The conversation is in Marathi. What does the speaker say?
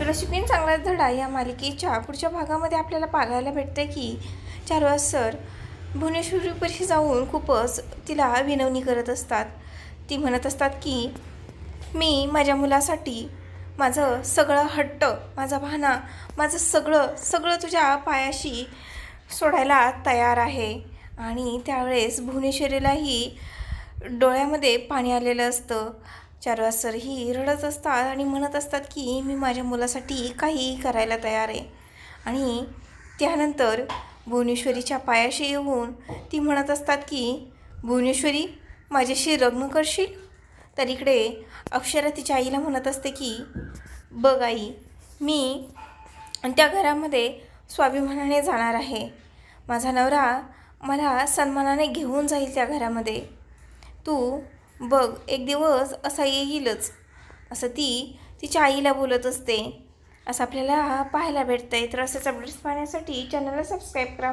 तुला चांगला धडा या मालिकेच्या पुढच्या भागामध्ये आपल्याला पाहायला भेटतं की चारुहास सर भुवनेश्वरीपाशी जाऊन खूपच तिला विनवणी करत असतात. ती म्हणत असतात की मी माझ्या मुलासाठी माझं सगळं हट्ट माझा भाना माझं सगळं सगळं तुझ्या पायाशी सोडायला तयार आहे. आणि त्यावेळेस भुवनेश्वरीलाही डोळ्यामध्ये पाणी आलेलं असतं. चारुहास सर ही रडत असतात आणि म्हणत असतात की मी माझ्या मुलासाठी काहीही करायला तयार आहे. आणि त्यानंतर भुवनेश्वरीच्या पायाशी येऊन ती म्हणत असतात की भुवनेश्वरी माझ्याशी लग्न करशील? तर इकडे अक्षरा तिच्या आईला म्हणत असते की बघ आई मी त्या घरामध्ये स्वाभिमानाने जाणार आहे. माझा नवरा मला सन्मानाने घेऊन जाईल त्या घरामध्ये. तू बघ एक दिवस असा येईलच. असं ती तिच्या आईला बोलत असते. असं आपल्याला पाहायला भेटतं आहे तर असेच अपडेट्स पाहण्यासाठी चॅनलला सबस्क्राईब करा.